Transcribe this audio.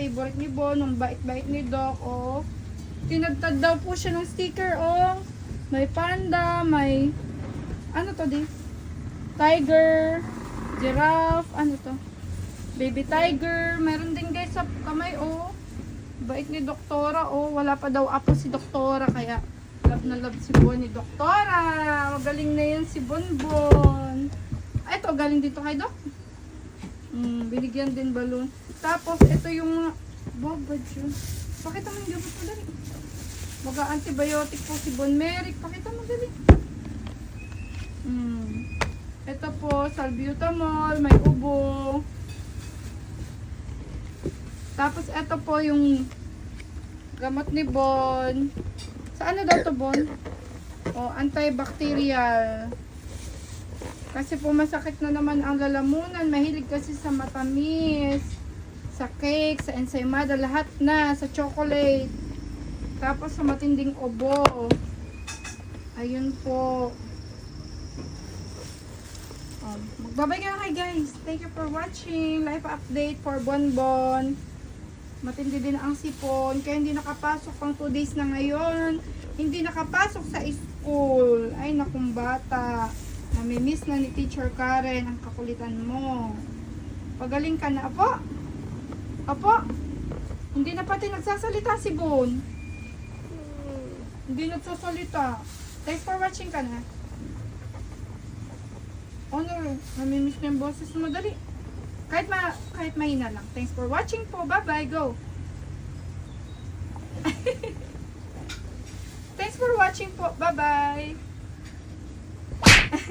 favorite ni Bon, ang bait-bait ni Doc, oh. Tinagtad daw po siya ng sticker, oh. May panda, may, ano to di? Tiger, giraffe, ano to? Baby tiger, meron din guys sa kamay, oh. Bait ni Doktora, oh. Wala pa daw apo si Doktora, kaya love na love si Bon ni Doktora. Magaling na yan si Bonbon. Ay, ito, galing dito kay Doc. Mm, binigyan din balloon. Tapos, ito yung mga bobad yun. Pakita mo yung gamot mo dali. Baga antibiotic po si Bon Merrick. Pakita mo dali. Mm. Ito po, salbutamol, may ubo. Tapos, ito po yung gamot ni Bon. Sa ano daw to, Bon? O, antibacterial. Kasi po masakit na naman ang lalamunan. Mahilig kasi sa matamis, sa cake, sa ensaymada, lahat na, sa chocolate. Tapos sa matinding obo. Ayun po. Um, magbabay ka guys. Thank you for watching. Life update for Bonbon. Matindi din ang sipon. Kaya hindi nakapasok pang 2 days na ngayon. Hindi nakapasok sa school. Ay, nakong bata. Namimiss na ni Teacher Karen ang kakulitan mo. Pagaling ka na, apo. Apo. Hindi na pati nagsasalita si Bon. Hindi nagsasalita. Thanks for watching ka na. Honor, namimiss na yung boses mo. Dali. Kahit, ma kahit mahina lang. Thanks for watching po. Bye-bye. Go. Thanks for watching po. Bye-bye.